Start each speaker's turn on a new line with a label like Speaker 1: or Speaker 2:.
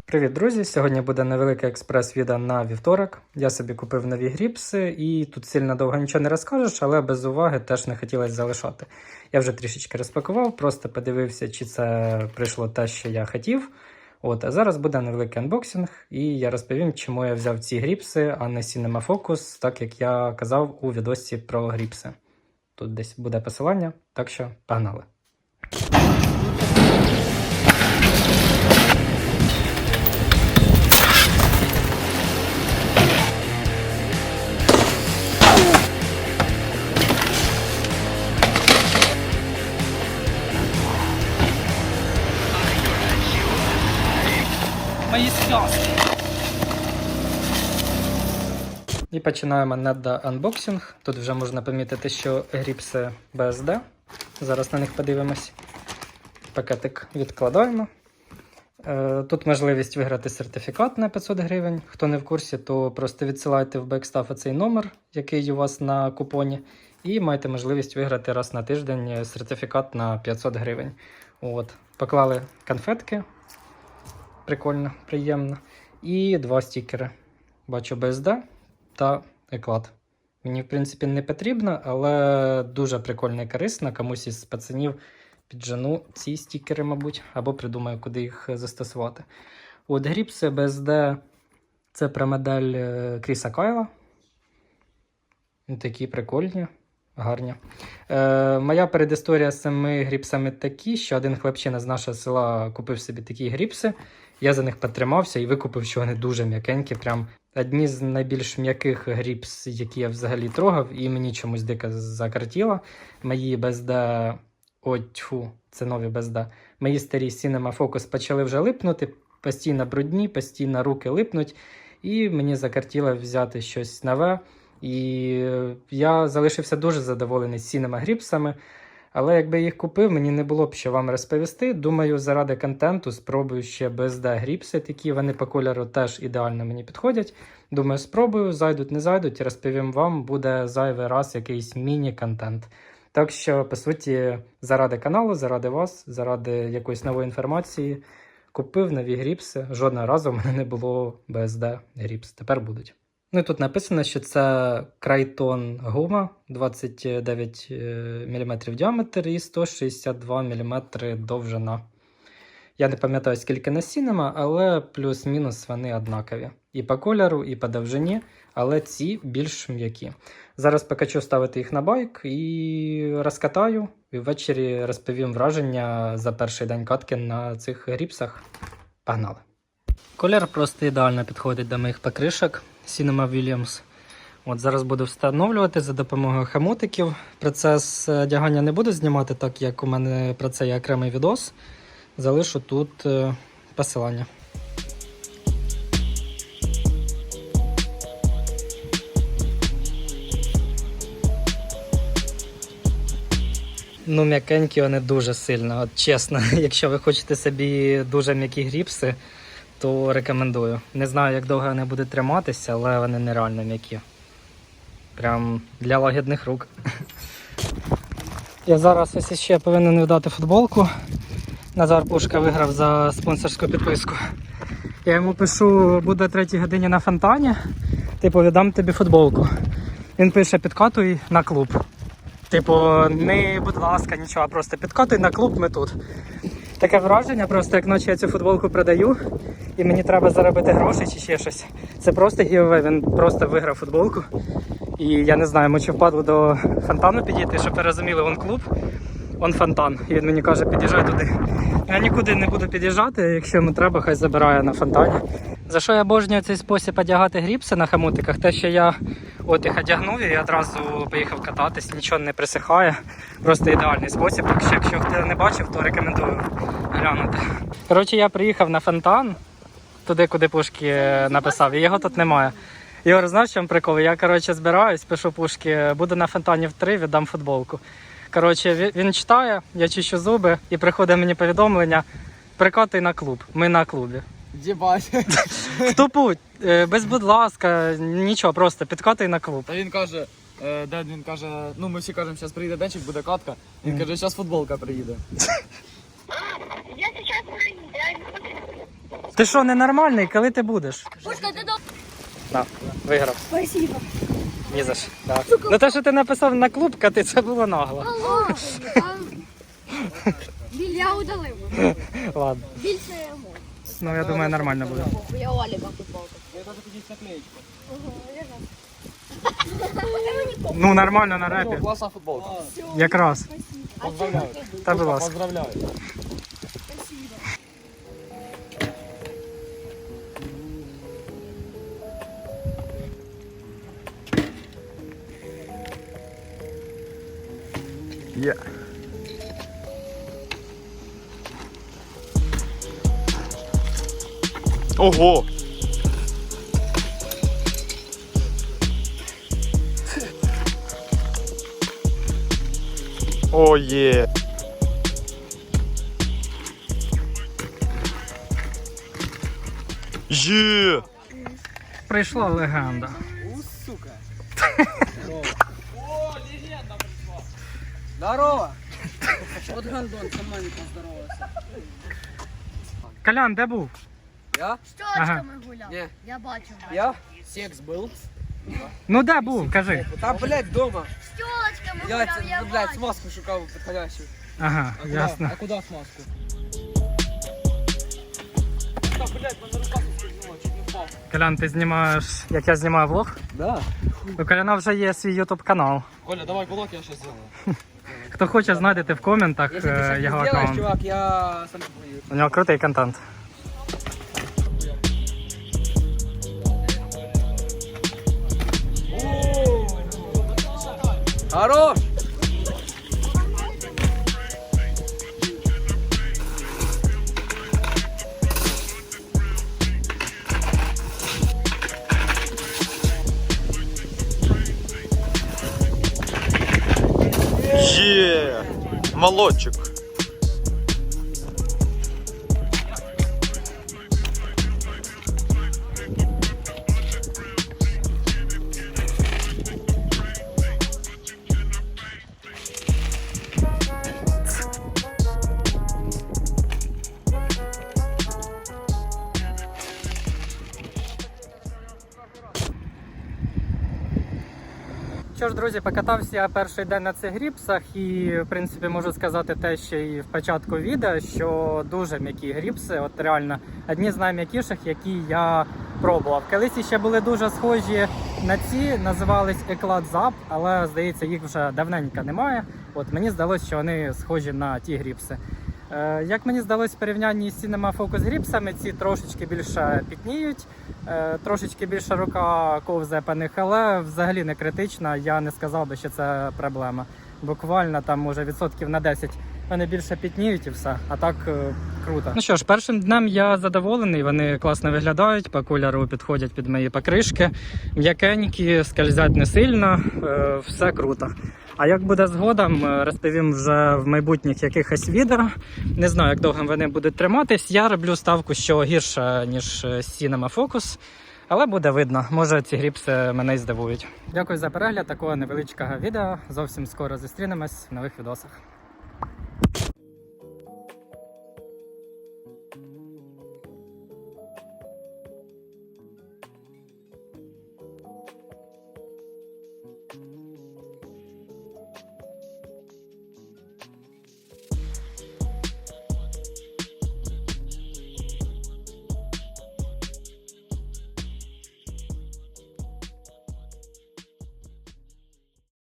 Speaker 1: Привіт, друзі! Сьогодні буде невелике експрес-відео на вівторок. Я собі купив нові гріпси, і тут сильно довго нічого не розкажеш, але без уваги теж не хотілося залишати. Я вже трішечки розпакував, просто подивився, чи це прийшло те, що я хотів. От, а зараз буде невеликий анбоксинг, і я розповім, чому я взяв ці гріпси, а не Cinema Focus, так як я казав у відосі про гріпси. Тут десь буде посилання, так що погнали.
Speaker 2: Мої.
Speaker 1: І починаємо недда анбоксинг. Тут вже можна помітити, що гріпси BSD. Зараз на них подивимось. Пакетик відкладаємо. Е, Тут можливість виграти сертифікат на 500 гривень. Хто не в курсі, то просто відсилайте в бекстаф цей номер, який у вас на купоні, і маєте можливість виграти раз на тиждень сертифікат на 500 гривень. От. Поклали конфетки. Прикольно, приємно. І два стікери. Бачу BSD та еклад. Мені, в принципі, не потрібно, але дуже прикольно і корисно. Комусь із пацанів піджену ці стікери, мабуть, або придумаю, куди їх застосувати. От гріпси BSD це про модель е, Кріса Кайла. Такі прикольні, гарні. Е, моя передісторія з цими гріпсами такі, що один хлопчина з нашого села купив собі такі гріпси. Я за них потримався і викупив, що вони дуже м'якенькі. Прям одні з найбільш м'яких гріпс, які я взагалі трогав, і мені чомусь дико закартіло. Мої BSD, Ой, це нові BSD. Мої старі Cinema Focus почали вже липнути, постійно брудні, постійно руки липнуть, і мені закартіло взяти щось нове. І я залишився дуже задоволений Cinema гріпсами. Але якби їх купив, мені не було б що вам розповісти. Думаю, заради контенту спробую ще BSD гріпси такі. Вони по кольору теж ідеально мені підходять. Думаю, спробую, зайдуть, не зайдуть, розповім вам, буде зайвий раз якийсь міні-контент. Так що, по суті, заради каналу, заради вас, заради якоїсь нової інформації, купив нові гріпси. Жодного разу в мене не було BSD гріпс. Тепер будуть. Ну тут написано, що це Крайтон гума 29 мм діаметр і 162 мм довжина. Я не пам'ятаю, скільки насінема, але плюс-мінус вони однакові. І по кольору, і по довжині, але ці більш м'які. Зараз покачу ставити їх на байк і розкатаю. І ввечері розповім враження за перший день катки на цих гріпсах. Погнали! Колір просто ідеально підходить до моїх покришок Cinema Williams. От Зараз буду встановлювати за допомогою хомутиків. Процес одягання не буду знімати, так як у мене про це є окремий відос. Залишу тут е, посилання. Ну, м'якенькі вони дуже сильно. От чесно, якщо ви хочете собі дуже м'які гріпси, то рекомендую. Не знаю, як довго вони будуть триматися, але вони нереально м'які. Прям для лагідних рук. Я зараз ось ще повинен віддати футболку. Назар Пушка виграв за спонсорську підписку. Я йому пишу, буде 3 годині на фонтані. Типу, віддам тобі футболку. Він пише, підкатуй на клуб. Типу, не будь ласка, нічого, просто підкатуй на клуб, ми тут. Таке враження, просто як ночі я цю футболку продаю, і мені треба заробити гроші чи ще щось. Це просто гіве, він просто виграв футболку. І я не знаю, ми чи впадло до фонтану підійти, щоб ви розуміли, вон клуб, он фонтан. І він мені каже, під'їжджай туди. Я нікуди не буду під'їжджати, якщо йому треба, хай забирає на фонтані. За що я обожнюю цей спосіб одягати гріпси на хамутиках? Те, що я от їх одягнув і одразу поїхав кататись, нічого не присихає. Просто ідеальний спосіб. Так що, якщо хто не бачив, то рекомендую глянути. Коротше, я приїхав на фонтан, туди, куди пушки написав, і його тут немає. Ігор, знаєш, в чому прикол? Я коротше збираюсь, пишу пушки, буду на фонтані в 3, віддам футболку. Коротше, він- читає, я чищу зуби і приходить мені повідомлення. Прикатуй на клуб. Ми на клубі.
Speaker 2: Єбать.
Speaker 1: В тупу, е, без будь ласка, нічого, просто підкатуй на клуб.
Speaker 2: Та він каже, е, дед він каже, ну ми всі кажемо, зараз приїде денчик, буде катка. Він каже, зараз футболка приїде.
Speaker 3: Я сейчас уже
Speaker 1: Ти що, ненормальний? Коли ти будеш?
Speaker 3: Пушка, ти до...
Speaker 1: На, виграв.
Speaker 3: Спасибо.
Speaker 1: Ні за що. Да. Ну те, що ти написав на клуб, кати, це було нагло.
Speaker 3: Алло. Біль я удалив.
Speaker 1: Ладно.
Speaker 3: Більше йому.
Speaker 1: Ну я думаю, нормально буде.
Speaker 3: Я Оліга футболка.
Speaker 2: Я даже якісь наклеїчки.
Speaker 1: Ну нормально на репі.
Speaker 2: Класна футболка.
Speaker 1: Якраз.
Speaker 2: Поздравляю.
Speaker 1: Та будь ласка.
Speaker 2: Поздравляю.
Speaker 4: Ого! О, є! Є!
Speaker 1: Прийшла легенда.
Speaker 2: У, сука. Здорово!
Speaker 5: От гандон, сама не поздоровався.
Speaker 1: Колян, де був?
Speaker 5: Я?
Speaker 3: З тьочками гуляв.
Speaker 5: Ні.
Speaker 3: Я бачив.
Speaker 5: Я? Секс был.
Speaker 1: Ну де був, кажи.
Speaker 5: Там, блядь, дома.
Speaker 3: З тьочками
Speaker 5: Я,
Speaker 3: гуляв, я
Speaker 5: ну, блядь,
Speaker 3: бачив.
Speaker 5: смазку шукав підходящу.
Speaker 1: Ага, ясно.
Speaker 2: А куди смазку? Та, блядь, мене рука соскользнула, чуть не впав.
Speaker 1: Колян, ти знімаєш, як я знімаю влог?
Speaker 5: Да.
Speaker 1: У Коляна вже є свій ютуб канал.
Speaker 2: Коля, давай кулак, я щас зроблю.
Speaker 1: Хто хоче, знайдете в коментах
Speaker 5: Если ты
Speaker 1: е,
Speaker 5: сейчас не
Speaker 1: його
Speaker 5: сделаешь,
Speaker 1: аккаунт.
Speaker 5: чувак, я сам пою.
Speaker 1: У нього крутий контент.
Speaker 5: Хорош!
Speaker 4: Є! Молодчик!
Speaker 1: Що ж, друзі, покатався я перший день на цих гріпсах і, в принципі, можу сказати те, що і в початку відео, що дуже м'які гріпси, от реально одні з найм'якіших, які я пробував. Колись ще були дуже схожі на ці, називались Еклад Зап, але здається, їх вже давненько немає. От мені здалося, що вони схожі на ті гріпси. Е, Як мені здалось в порівнянні з Cinema Focus гріпсами, ці трошечки більше пітніють, е, трошечки більше рука ковзає по них, але взагалі не критично. Я не сказав би, що це проблема. Буквально там може відсотків на 10 вони більше пітніють і все. А так е, круто. Ну що ж, першим днем я задоволений. Вони класно виглядають, по кольору підходять під мої покришки. М'якенькі, скользять не сильно, все круто. А як буде згодом, е, розповім вже в майбутніх якихось відео. Не знаю, як довго вони будуть триматись. Я роблю ставку, що гірше, ніж е, Cinema Focus. Але буде видно, може ці гріпси мене й здивують. Дякую за перегляд такого невеличкого відео. Зовсім скоро зустрінемось в нових відосах.